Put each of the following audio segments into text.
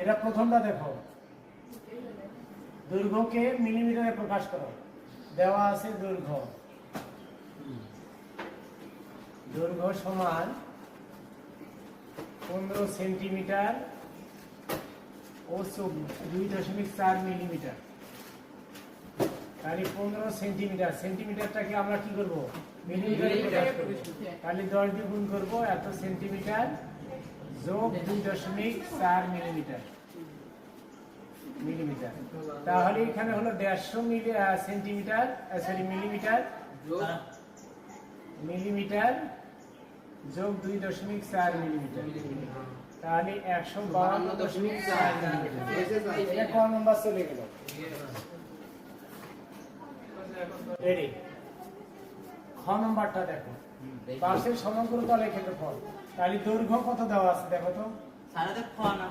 এটা প্রথমটা দেখো দৈর্ঘ্যকে মিলিমিটারে প্রকাশ করো। দেওয়া আছে দৈর্ঘ্য দৈর্ঘ্য সমান পনেরো সেন্টিমিটার ও দুই দশমিক চার মিলিমিটার। তাহলে পনেরো সেন্টিমিটার, সেন্টিমিটারটাকে আমরা কি করব? মিলিমিটারে তাহলে দশ দিয়ে গুণ করব, এত সেন্টিমিটার যোগ দুই দশমিক চার মিলিমিটার। মিলিমিটার। তাহলে এখানে হলো দেড়শো milli centimetre sorry millimetre. Millimetre যোগ দুই দশমিক চার মিলিমিটার। তাহলে একশো বাউন্ন দশমিক চার মিলিমিটার। নম্বর চলে গেল। রেডি খ নম্বরটা দেখো। পাশের সমগ্র তলে ক্ষেত্রফল তাহলে দৈর্ঘ্য কত দেওয়া আছে দেখো তো?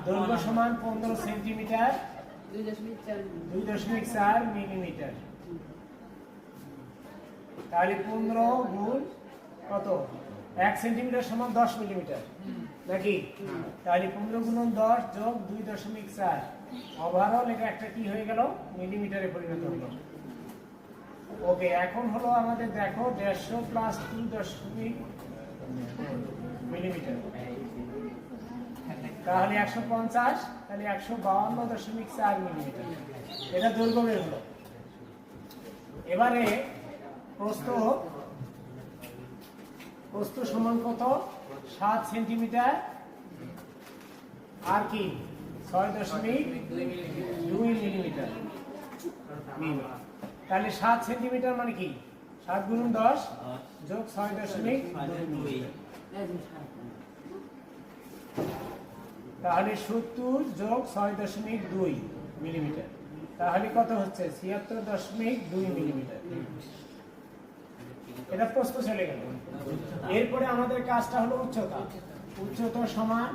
দৈর্ঘ্য সমান পনেরো সেন্টিমিটার। দুই দশমিক চার মিলিমিটার। তাহলে পনেরো গুণ কত? এক সেন্টিমিটার সমান দশ মিলিমিটার। নাকি? তাহলে পনেরো গুণ দশ যোগ দুই দশমিক চার। ওভারঅল এটা একটা কি হয়ে গেল? মিলিমিটারে পরিণত হলো। ওকে এখন হলো আমাদের দেখো দেড়শো প্লাস দুই দশমিক মিলিমিটার তাহলে একশো পঞ্চাশ, তাহলে একশো বাউন্ন দশমিক চার মিলিমিটার এটা দৈর্ঘ্য বের হলো। এবারে প্রস্থ প্রস্থ সমান কত? সাত সেন্টিমিটার আর কি? ছয় দশমিক দুই মিলিমিটার মিল। তাহলে সাত সেন্টিমিটার মানে কি? সাত গুণ দশ যোগ ছয় দশমিক তাহলে সত্তর যোগ ছয় দশমিক দুই মিলিমিটার। তাহলে কত হচ্ছে? ছিয়াত্তর দশমিক দুই মিলিমিটার। এটা প্রশ্ন চলে গেল। এরপরে আমাদের কাজটা হলো উচ্চতা। উচ্চতা সমান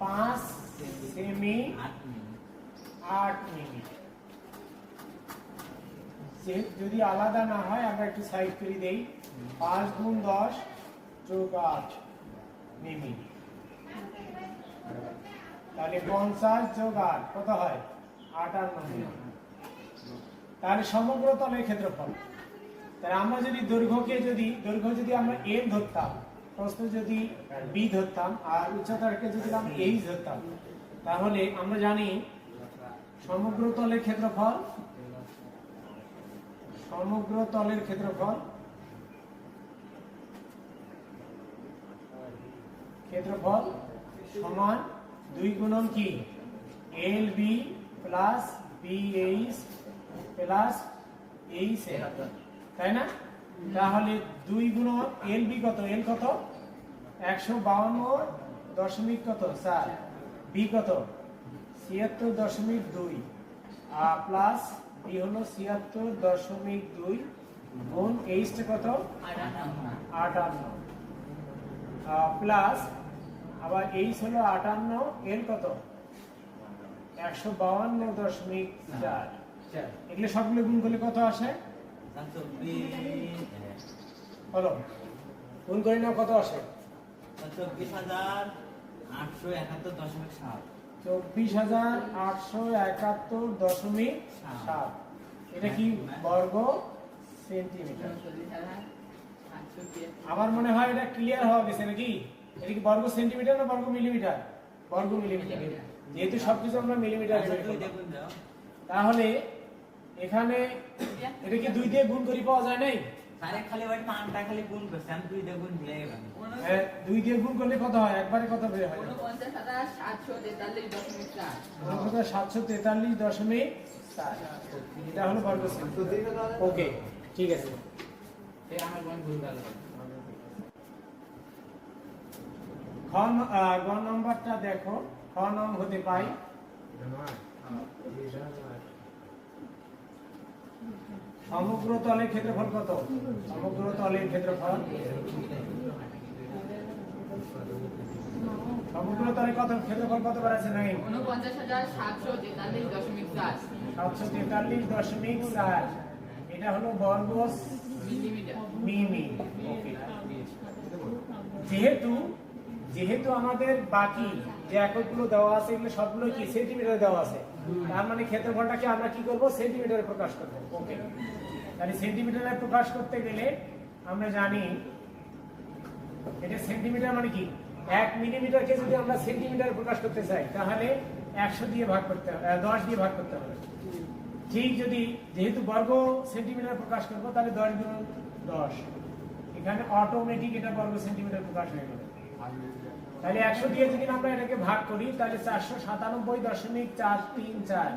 পাঁচ সেমি আট মিলি যে- যদি আলাদা না হয়, আমরা একটু সাইড করে দেই। পাঁচ গুণ দশ যোগ আট মিমি। তাহলে পঞ্চাশ যোগ আট, কত হয়? আটান্ন তাহলে সমগ্র তলের ক্ষেত্রফল। তাহলে আমরা যদি দৈর্ঘ্যকে যদি, দৈর্ঘ্য যদি আমরা এম ধরতাম, প্রস্থ যদি বি ধরতাম, আর উচ্চতাকে যদি আমরা এইচ ধরতাম, তাহলে আমরা জানি সমগ্র তলের ক্ষেত্রফল সমগ্র তলের ক্ষেত্রফল? ক্ষেত্রফল সমান দুই গুণন কি? L B plus B H plus H তাই না? তাহলে দুই গুণ এল বি কত? এল কত? একশো বাউন্ন দশমিক কত? চার। বি কত? ছিয়াত্তর দশমিক দুই। প্লাস বি হলো ছিয়াত্তর, দশমিক দুই গুণ এইচটা কত? আটান্ন। প্লাস আবার এইচ হলো আটান্ন এল কত? একশো বাউন্ন দশমিক চার। এগুলো সবগুলো গুণ করলে কত আসে? বলো। গুণ করে নাও কত আসে? চব্বিশ হাজার আটশো একাত্তর দশমিক সাত। চব্বিশ হাজার আটশো একাত্তর দশমিক সাত। এটা কি বর্গ সেন্টিমিটার? আমার মনে হয় এটা ক্লিয়ার হওয়া গেছে নাকি? এটা কি বর্গ সেন্টিমিটার না বর্গ মিলিমিটার? বর্গ মিলিমিটার। যেহেতু সবকিছু আমরা মিলিমিটার তাহলে এখানে এটা কি দুই দিয়ে গুণ করে পাওয়া যায় নাই? তারে খালি ওই পানটা খালি গুণ করছে আমি দুই দেখুন ভুলে গেলাম দুই দিয়ে গুণ করলে কত হয়? একবারে কত বের হয়? ঊনপঞ্চাশ হাজার সাতশো তেতাল্লিশ দশমিক চার। সাতশো তেতাল্লিশ দশমিক চার। এটা হলো বর্গ ওকে ঠিক আছে। আমার বোন ভুল গেল খ গ নম্বরটা দেখো। খ নং হতে পাই। সমগ্র তলের ক্ষেত্রফল কত? সমগ্র তলের ক্ষেত্রফল? সমগ্র তলের কত? ক্ষেত্রফল কত বার আছে নাই ঊনপঞ্চাশ হাজার সাতশো তেতাল্লিশ দশমিক চার সাতশো তেতাল্লিশ দশমিক চার এটা হলো বর্গ মিমি। যেহেতু যেহেতু আমাদের বাকি যে এককগুলো দেওয়া আছে এগুলো সবগুলো কি? সেন্টিমিটারে দেওয়া আছে। তার মানে ক্ষেত্রফলটাকে আমরা কি করব? সেন্টিমিটারে প্রকাশ করব। ওকে। তাহলে সেন্টিমিটারে প্রকাশ করতে গেলে আমরা জানি, এটা সেন্টিমিটার মানে কি? এক মিলিমিটারকে যদি আমরা সেন্টিমিটারে প্রকাশ করতে চাই, তাহলে একশো দিয়ে ভাগ করতে হবে দশ দিয়ে ভাগ করতে হবে। ঠিক যদি যেহেতু বর্গ সেন্টিমিটার প্রকাশ করব, তাহলে দশ গুণ দশ। এখানে অটোমেটিক এটা বর্গ সেন্টিমিটার প্রকাশ হয়ে গেল। তাহলে একশো দিয়ে যদি আমরা এটাকে ভাগ করি, তাহলে চারশো সাতানব্বই দশমিক চার তিন চার,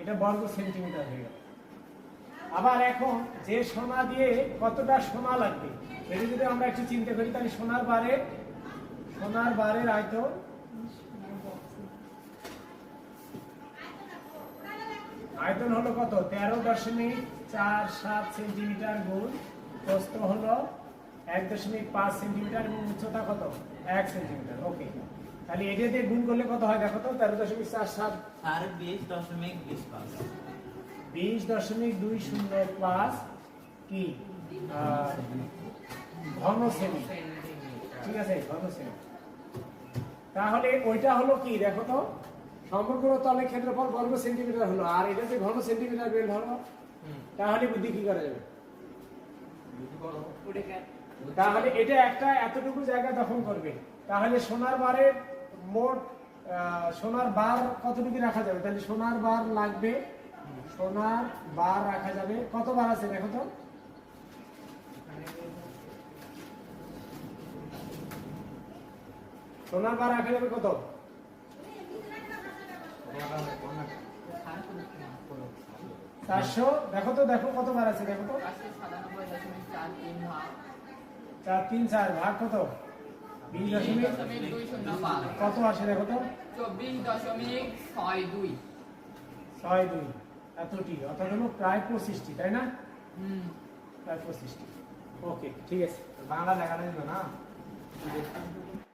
এটা বর্গ সেন্টিমিটার হয়ে গেল। আবার এখন যে সোনা দিয়ে কতটা সোনা লাগবে? এটা যদি আমরা একটু চিন্তা করি, তাহলে সোনার বারে, সোনার বারের আয়তন আয়তন হলো কত? তেরো দশমিক চার সাত সেন্টিমিটার গুণ, প্রস্থ হলো এক দশমিক পাঁচ সেন্টিমিটার এবং উচ্চতা কত? এক সেন্টিমিটার। ওকে তাহলে এটা দিয়ে গুণ করলে কত হয় দেখো তো? তেরো দশমিক চার সাত চার বিশ দশমিক বিশ পাঁচ। বিশ দশমিক দুই শূন্য পাঁচ কি? ঘন সেমি ঠিক আছে ঘন সেমি তাহলে ওইটা হলো কি? দেখো তো, সমগ্র তলের ক্ষেত্রফল বর্গ সেন্টিমিটার হলো। আর এটা যে ঘন সেন্টিমিটার বের হলো। তাহলে বুদ্ধি কি করা যাবে? তাহলে এটা একটা এতটুকু জায়গা দখল করবে। তাহলে সোনার বারে মোট সোনার বার কতটুকু রাখা যাবে? তাহলে সোনার বার লাগবে সোনার বার রাখা যাবে। কত বার আছে দেখো তো? সোনার বার রাখা যাবে কত? চারশো? দেখো তো দেখো কত বার আছে দেখো তো। চার তিন ভাগ চার ভাগ কত? বিশ দশমিক কত আসে দেখো তো? চব্বিশ দশমিক ছয় দুই। ছয় দুই। এতটি অর্থাৎ হলো প্রায় পঁচিশটি তাই না? হুম। প্রায় পঁচিশটি। ওকে ঠিক আছে। বাংলা দেখা না।